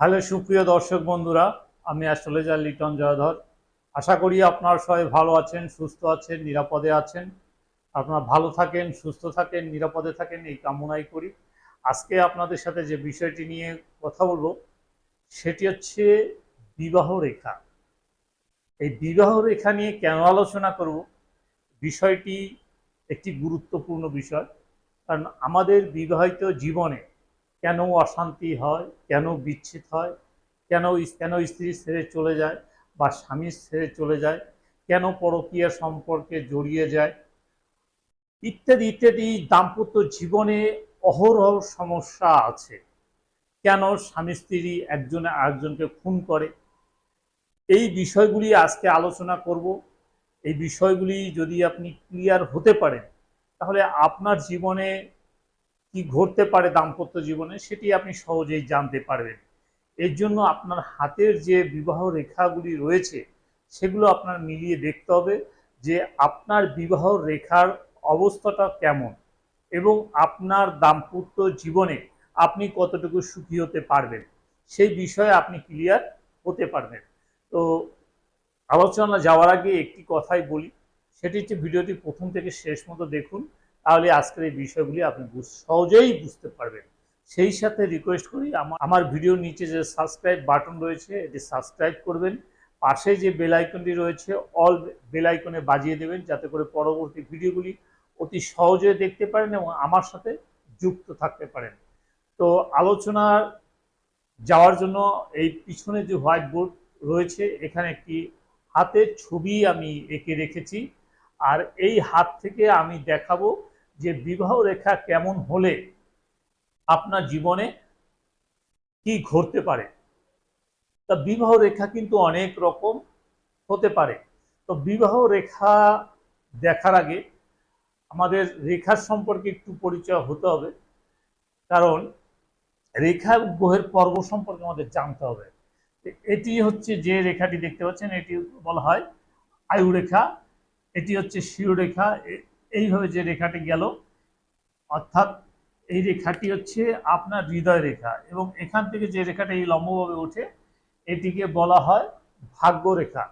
Hello, সুপ্রিয় দর্শক বন্ধুরা, আমি অ্যাস্ট্রোলজার লিটন জয়ধর। আশা করি আপনারা সবাই ভালো আছেন, সুস্থ আছেন, নিরাপদে আছেন। আপনারা ভালো থাকেন, সুস্থ থাকেন, নিরাপদে থাকেন, এই কামনাই করি। আজকে আপনাদের সাথে যে বিষয়টি নিয়ে কথা বলব, সেটি হচ্ছে বিবাহ রেখা। এই বিবাহ রেখা নিয়ে কেন আলোচনা করব? বিষয়টি একটি গুরুত্বপূর্ণ বিষয়, কারণ আমাদের বিবাহিত জীবনে কেন অশান্তি হয়, কেন বিচ্ছেদ হয়, কেন কেন স্ত্রী ছেড়ে চলে যায় বা স্বামী ছেড়ে চলে যায়, কেন পরকীয়া সম্পর্কে জড়িয়ে যায় ইত্যাদি ইত্যাদি দাম্পত্য জীবনে অহরহ সমস্যা আছে। কেন স্বামী স্ত্রী একজনে আরেকজনকে খুন করে? এই বিষয়গুলি আজকে আলোচনা করব। এই বিষয়গুলি যদি আপনি ক্লিয়ার হতে পারেন, তাহলে আপনার জীবনে কি ঘটতে পারে দাম্পত্য জীবনে সেটি আপনি সহজেই জানতে পারবেন। এর জন্য আপনার হাতের যে বিবাহ রেখাগুলি রয়েছে, সেগুলো আপনার মিলিয়ে দেখতে হবে যে আপনার বিবাহ রেখার অবস্থাটা কেমন এবং আপনার দাম্পত্য জীবনে আপনি কতটুকু সুখী হতে পারবেন, সেই বিষয়ে আপনি ক্লিয়ার হতে পারবেন। তো আলোচনা যাওয়ার আগে একটি কথাই বলি, সেটি হচ্ছে ভিডিওটি প্রথম থেকে শেষ মতো দেখুন। তাহলে আজকের এই বিষয়গুলি আপনি সহজেই বুঝতে পারবেন। সেই সাথে রিকোয়েস্ট করি, আমা- আমার ভিডিওর নিচে যে সাবস্ক্রাইব বাটন রয়েছে, এটি সাবস্ক্রাইব করবেন। পাশে যে বেল আইকনটি রয়েছে অল বেল আইকনে বাজিয়ে দেবেন, যাতে করে পরবর্তী ভিডিওগুলি অতি সহজে দেখতে পারেন এবং আমার সাথে যুক্ত থাকতে পারেন। তো আলোচনার যাওয়ার জন্য এই পিছনে যে হোয়াইট বোর্ড রয়েছে, এখানে একটি হাতের ছবি আমি এঁকে রেখেছি। আর এই হাত থেকে আমি দেখাবো যে বিবাহ রেখা কেমন হলে আপনার জীবনে কি ঘটতে পারে? তা বিবাহ রেখা কিন্তু অনেক রকম হতে পারে। তো বিবাহ রেখা দেখার আগে আমাদের রেখার সম্পর্কে একটু পরিচয় হতে হবে। কারণ রেখা গ্রহের পর্ব সম্পর্কে আমাদের জানতে হবে। এটি হচ্ছে যে রেখাটি দেখতে পাচ্ছেন, এটি বলা হয় আয়ু রেখা এটি হচ্ছে শিরোরেখা এইভাবে যে রেখাটি গেল, অর্থাৎ এই রেখাটি হচ্ছে আপনার হৃদয় রেখা এবং এখান থেকে যে রেখাটা এই লম্বভাবে ওঠে, এটিকে বলা হয় ভাগ্য রেখা।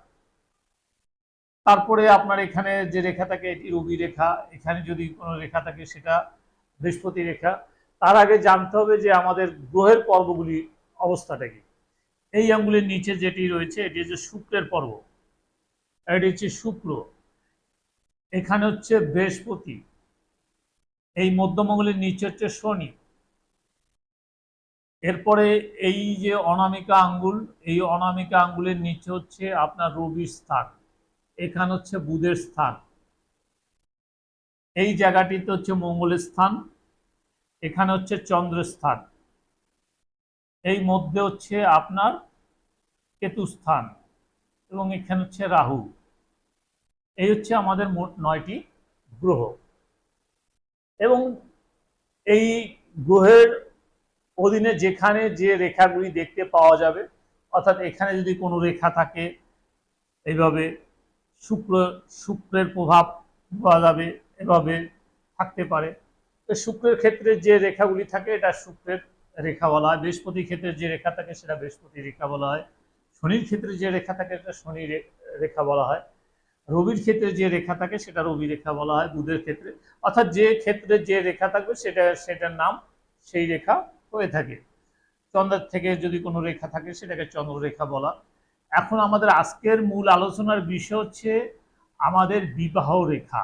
তারপরে আপনার এখানে যে রেখা থাকে, এটি রবি রেখা, এখানে যদি কোনো রেখা থাকে, সেটা বৃহস্পতি রেখা। তার আগে জানতে হবে যে আমাদের গ্রহের পর্বগুলি অবস্থাটা কি। এই আঙ্গুলের নিচে যেটি রয়েছে, এটি হচ্ছে শুক্রের পর্ব। এটি হচ্ছে শুক্র। এখানে হচ্ছে বৃহস্পতি, এই মধ্যমঙ্গলের নিচে হচ্ছে শনি। এরপরে এই যে অনামিকা আঙ্গুল, এই অনামিকা আঙ্গুলের নিচে হচ্ছে আপনার রবির স্থান, এখানে হচ্ছে বুধের স্থান। এই জায়গাটিতে হচ্ছে মঙ্গলের স্থান, এখানে হচ্ছে চন্দ্রের স্থান। এই মধ্যে হচ্ছে আপনার কেতু স্থান এবং এখানে হচ্ছে রাহু। এই হচ্ছে আমাদের মোট নয়টি গ্রহ। এবং এই গ্রহের অধীনে যেখানে যে রেখাগুলি দেখতে পাওয়া যাবে, অর্থাৎ এখানে যদি কোনো রেখা থাকে, এইভাবে শুক্র, শুক্রের প্রভাব পাওয়া যাবে, এভাবে থাকতে পারে। তো শুক্রের ক্ষেত্রে যে রেখাগুলি থাকে, এটা শুক্রের রেখা বলা হয়। বৃহস্পতির ক্ষেত্রে যে রেখা থাকে, সেটা বৃহস্পতি রেখা বলা হয়। শনির ক্ষেত্রে যে রেখা থাকে সেটা শনি রেখা বলা হয়। রবির ক্ষেত্রে যে রেখা থাকে সেটা রবি রেখা বলা হয়, বুধের ক্ষেত্রে। অর্থাৎ যে ক্ষেত্রে যে রেখা থাকবে সেটা, সেটার নাম সেই রেখা হয়ে থাকে। চন্দ্রের থেকে যদি কোনো রেখা থাকে সেটাকে চন্দ্ররেখা বলা। এখন আমাদের আজকের মূল আলোচনার বিষয় হচ্ছে আমাদের বিবাহ রেখা।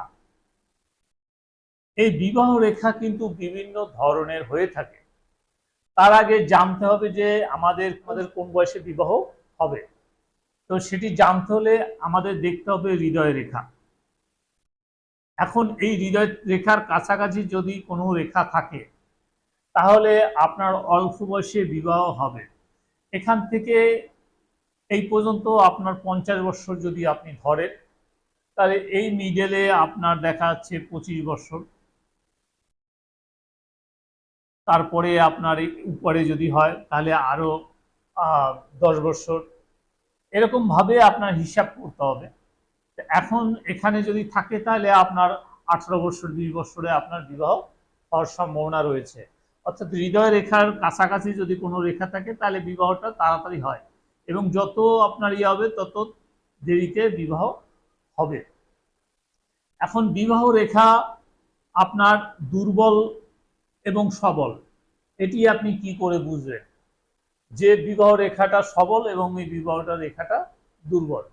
এই বিবাহ রেখা কিন্তু বিভিন্ন ধরনের হয়ে থাকে। তার আগে জানতে হবে যে আমাদের আমাদের কোন বয়সে বিবাহ হবে। তো সেটি জানতে হলে আমাদের দেখতে হবে হৃদয় রেখা। এখন এই হৃদয় রেখার কাছাকাছি যদি কোনো রেখা থাকে তাহলে আপনার অল্প বয়সে বিবাহ হবে। এখান থেকে এই পর্যন্ত আপনার পঞ্চাশ বছর যদি আপনি ধরেন তাহলে এই মিডেলে আপনার দেখা যাচ্ছে পঁচিশ বছর। তারপরে আপনার উপরে যদি হয় তাহলে আরও আহ, দশ বছর। এরকম ভাবে আপনার হিসাব করতে হবে। এখন এখানে যদি থাকে তাহলে আপনার আঠারো বছর, বিশ বছরে আপনার বিবাহ হওয়ার সম্ভাবনা রয়েছে। অর্থাৎ হৃদয় রেখার কাছাকাছি যদি কোনো রেখা থাকে তাহলে বিবাহটা তাড়াতাড়ি হয় এবং যত আপনার ইয়ে হবে তত দেরিতে বিবাহ হবে। এখন বিবাহ রেখা আপনার দুর্বল এবং সবল, এটি আপনি কি করে বুঝবেন? যে বিবাহ রেখাটা সবল এবং এই বিবাহটা রেখাটা দুর্বল।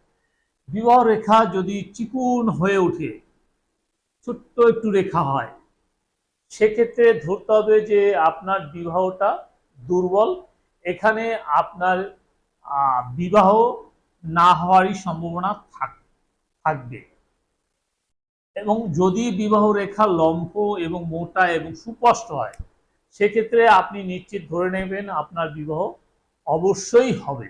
বিবাহ রেখা যদি চিকুন হয়ে ওঠে, ছোট্ট একটু রেখা হয়, সেক্ষেত্রে ধরতে হবে যে আপনার বিবাহটা দুর্বল। এখানে আপনার বিবাহ না হওয়ারই সম্ভাবনা থাক- থাকবে। এবং যদি বিবাহ রেখা লম্ফ এবং মোটা এবং সুস্পষ্ট হয়, সেক্ষেত্রে আপনি নিশ্চিত ধরে নেবেন আপনার বিবাহ অবশ্যই হবে।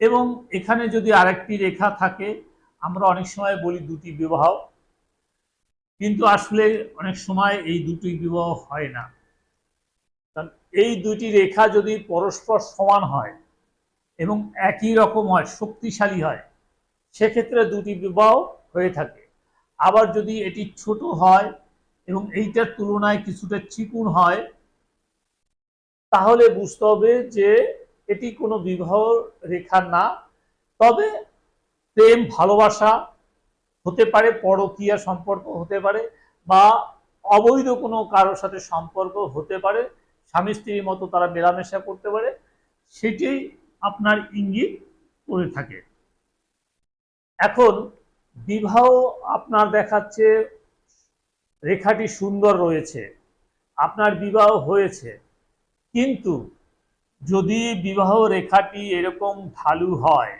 এবং এখানে যদি আরেকটি রেখা থাকে, আমরা অনেক সময় বলি দুটি বিবাহ। কিন্তু আসলে অনেক সময় এই দুটি বিবাহ হয় না। কারণ এই দুটি রেখা যদি পরস্পর সমান হয় এবং একই রকম হয়, শক্তিশালী হয়, সেক্ষেত্রে দুটি বিবাহ হয়ে থাকে। আবার যদি এটি ছোট হয় এবং এইটার তুলনায় কিছুটা চিকুন হয়, তাহলে বুঝতে হবে যে এটি কোনো বিবাহ রেখা না। তবে প্রেম, ভালোবাসা হতে পারে, পরকীয়া সম্পর্ক হতে পারে বা অবৈধ কোনো কারোর সাথে সম্পর্ক হতে পারে। স্বামী, স্ত্রীর মতো তারা মেলামেশা করতে পারে। সেটি আপনার ইঙ্গিত করে থাকে। এখন বিবাহ আপনার দেখাচ্ছে রেখাটি সুন্দর রয়েছে। আপনার বিবাহ হয়েছে। কিন্তু যদি বিবাহ রেখাটি এরকম ঢালু হয়,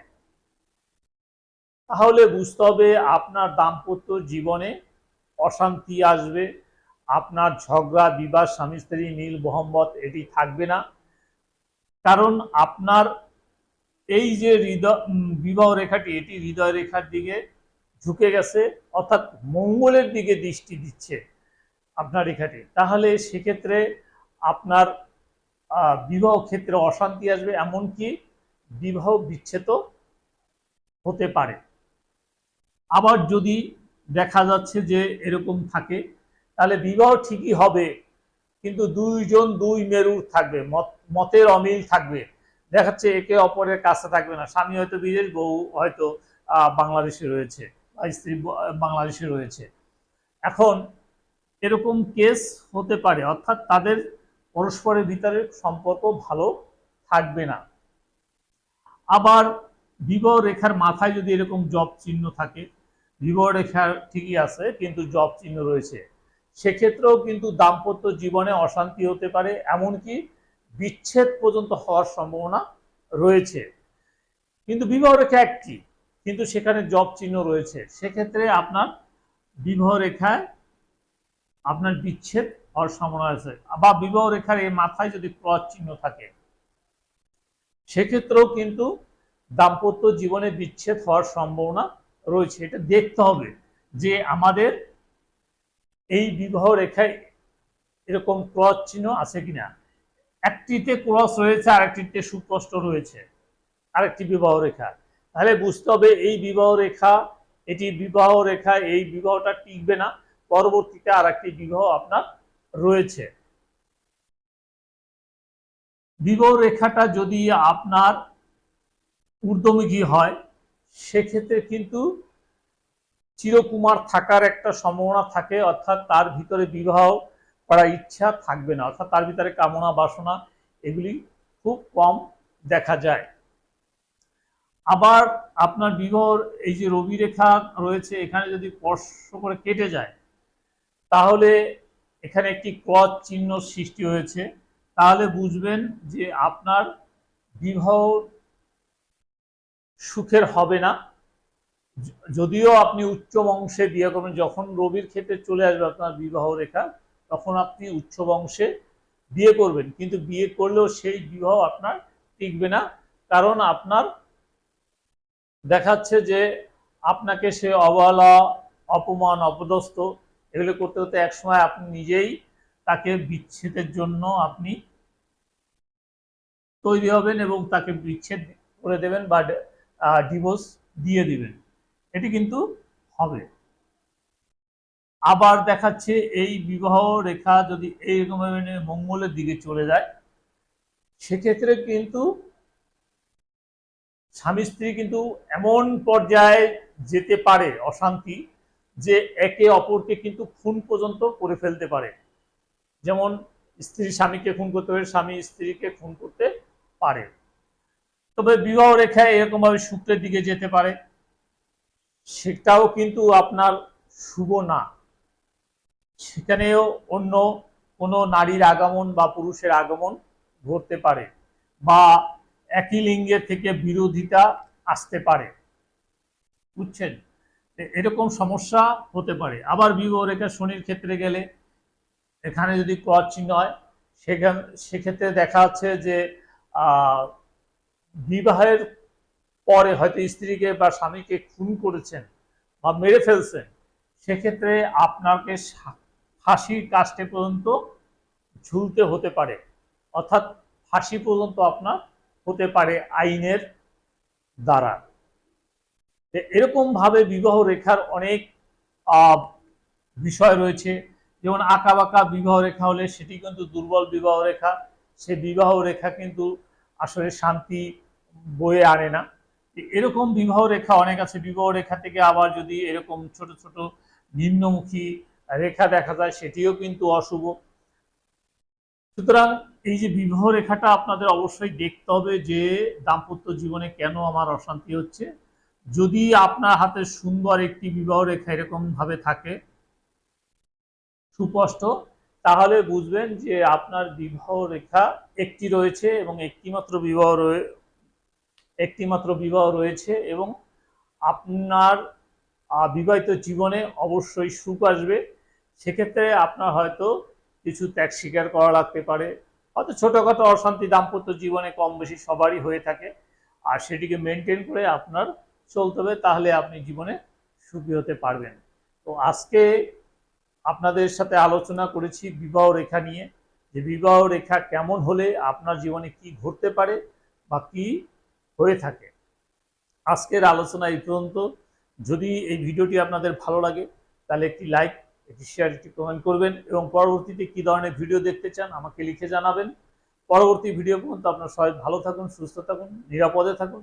তাহলে বুঝতে হবে আপনার দাম্পত্য জীবনে অশান্তি আসবে, আপনার ঝগড়া বিবাহ স্বামী স্ত্রী নীল মোহাম্মদ এটি থাকবে না। কারণ আপনার এই যে হৃদয় বিবাহ রেখাটি, এটি হৃদয় রেখার দিকে ঝুঁকে গেছে, অর্থাৎ মঙ্গলের দিকে দৃষ্টি দিচ্ছে আপনার রেখাটি। তাহলে সেক্ষেত্রে আপনার বিবাহ ক্ষেত্রে অশান্তি আসবে, এমনকি বিবাহ বিচ্ছেদ হতে পারে। আবার যদি দেখা যাচ্ছে যে এরকম থাকে, তাহলে বিবাহ ঠিকই হবে, কিন্তু দুইজন দুই মেরু থাকবে, মত, মতের অমিল থাকবে। দেখাচ্ছে একে অপরের কাছে থাকবে না, স্বামী হয়তো বিদেশ, বউ হয়তো বাংলাদেশে রয়েছে স্ত্রী বাংলাদেশে রয়েছে। এখন এরকম কেস হতে পারে, অর্থাৎ তাদের পরস্পরের ভিতরে সম্পর্ক ভালো থাকবে না। আবার বিবাহ রেখার মাথায় যদি এরকম জব চিহ্ন থাকে, বিবাহ রেখা ঠিকই আছে, কিন্তু জব চিহ্ন রয়েছে। সেক্ষেত্রেও কিন্তু দাম্পত্য জীবনে অশান্তি হতে পারে, এমনকি বিচ্ছেদ পর্যন্ত হওয়ার সম্ভাবনা রয়েছে। কিন্তু বিবাহ রেখা একটি, কিন্তু সেখানে জব চিহ্ন রয়েছে। সেক্ষেত্রে আপনার বিবাহ রেখায় আপনার বিচ্ছেদ হওয়ার সম্ভাবনা আছে। বা বিবাহ রেখার এই মাথায় যদি ক্রস চিহ্ন থাকে, সেক্ষেত্রেও কিন্তু দাম্পত্য জীবনে বিচ্ছেদ হওয়ার সম্ভাবনা রয়েছে। এটা দেখতে হবে যে আমাদের এই বিবাহ রেখায় এরকম ক্রস চিহ্ন আছে কিনা। একটিতে ক্রস রয়েছে, আরেকটিতে সুস্পষ্ট রয়েছে, আরেকটি বিবাহ রেখা। তাহলে বুঝতে হবে এই বিবাহ রেখা, এটি বিবাহ রেখা, এই বিবাহটা টিকবে না। পরবর্তীতে আরেকটি বিবাহ আপনার রয়েছে। বিবাহ রেখাটা যদি আপনার ঊর্ধ্বমুখী হয়, সেক্ষেত্রে কিন্তু চিরকুমার থাকার একটা সম্ভাবনা থাকে, অর্থাৎ তার ভিতরে বিবাহ করার ইচ্ছা থাকবে না, অর্থাৎ তার ভিতরে কামনা বাসনা এগুলি খুব কম দেখা যায়। আবার আপনার বিবাহর এই যে রবি রেখা রয়েছে, এখানে যদি স্পর্শ করে কেটে যায়, তাহলে এখানে একটি ক্রস চিহ্ন সৃষ্টি হয়েছে। তাহলে বুঝবেন যে আপনার বিবাহ সুখের হবে না। যদিও আপনি উচ্চ বংশে বিয়ে করবেন, যখন রবির ক্ষেত্রে চলে আসবে আপনার বিবাহ রেখা, তখন আপনি উচ্চ বংশে বিয়ে করবেন। কিন্তু বিয়ে করলেও সেই বিবাহ আপনার টিকবে না। কারণ আপনার দেখাচ্ছে যে আপনাকে সে অবহেলা, অপমান, অপদস্থ এগুলো করতে করতে একসময় আপনি নিজেই তাকে বিচ্ছেদের জন্য আপনি তৈরি হবেন এবং তাকে বিচ্ছেদ করে দেবেন বা ডিভোর্স দিয়ে দিবেন। এটি কিন্তু হবে। আবার দেখাচ্ছে এই বিবাহ রেখা যদি এইরকম ভাবে মঙ্গলের দিকে চলে যায়, সেক্ষেত্রে কিন্তু স্বামী স্ত্রী কিন্তু এমন পর্যায়ে যেতে পারে অশান্তি যে একে অপরকে কিন্তু খুন পর্যন্ত করে ফেলতে পারে। যেমন স্ত্রী স্বামীকে খুন করতে পারে স্বামী স্ত্রীকে খুন করতে পারে। তবে বিবাহ রেখায় এরকমভাবে শুক্রের দিকে যেতে পারে। সেটাও কিন্তু আপনার শুভ না। সেখানেও অন্য কোনো নারীর আগমন বা পুরুষের আগমন ঘটতে পারে বা একই লিঙ্গের থেকে বিরোধিতা আসতে পারে। বুঝছেন? এরকম সমস্যা হতে পারে। আবার বিবাহ রেখা শনির ক্ষেত্রে গেলে এখানে যদি ক্রস হয়, সেখান, সেক্ষেত্রে দেখা যাচ্ছে যে বিবাহের পরে হয়তো স্ত্রীকে বা স্বামীকে খুন করেছেন বা মেরে ফেলছেন, সেক্ষেত্রে আপনাকে ফাঁসির কাস্টে পর্যন্ত ঝুলতে হতে পারে। অর্থাৎ ফাঁসি পর্যন্ত আপনার হতে পারে আইনের দ্বারা। তো এরকম ভাবে বিবাহ রেখার অনেক বিষয় রয়েছে। যেমন আঁকা বাঁকা বিবাহ রেখা হলে সেটি কিন্তু দুর্বল বিবাহ রেখা। সে বিবাহ রেখা কিন্তু আসলে শান্তি বয়ে আনে না। এরকম বিবাহ রেখা অনেক আছে। বিবাহ রেখা থেকে আবার যদি এরকম ছোট ছোট নিম্নমুখী রেখা দেখা যায়, সেটিও কিন্তু অশুভ। সুতরাং এই যে বিবাহ রেখাটা আপনাদের অবশ্যই দেখতে হবে যে দাম্পত্য জীবনে কেন আমার অশান্তি হচ্ছে। যদি আপনার হাতে সুন্দর একটি বিবাহ রেখা এরকম ভাবে থাকে, সুস্পষ্ট, তাহলে বুঝবেন যে আপনার বিবাহ রেখা একটি রয়েছে এবং একটি মাত্র বিবাহ রয়ে একটি মাত্র বিবাহ রয়েছে এবং আপনার বিবাহিত জীবনে অবশ্যই সুখ আসবে। সেক্ষেত্রে আপনার হয়তো কিছু ত্যাগ স্বীকার করা লাগতে পারে। হয়তো ছোটোখাটো অশান্তি দাম্পত্য জীবনে কম বেশি সবারই হয়ে থাকে। আর সেটিকে মেনটেন করে আপনার চলতে হবে, তাহলে আপনি জীবনে সুখী হতে পারবেন। তো আজকে আপনাদের সাথে আলোচনা করেছি বিবাহ রেখা নিয়ে, যে বিবাহ রেখা কেমন হলে আপনার জীবনে কি ঘটতে পারে বা কি হয়ে থাকে। আজকের আলোচনা এই পর্যন্ত। যদি এই ভিডিওটি আপনাদের ভালো লাগে, তাহলে একটি লাইক, একটি শেয়ার, একটি কমেন্ট করবেন এবং পরবর্তীতে কি ধরনের ভিডিও দেখতে চান আমাকে লিখে জানাবেন। পরবর্তী ভিডিও পর্যন্ত আপনার সবাই ভালো থাকুন, সুস্থ থাকুন, নিরাপদে থাকুন।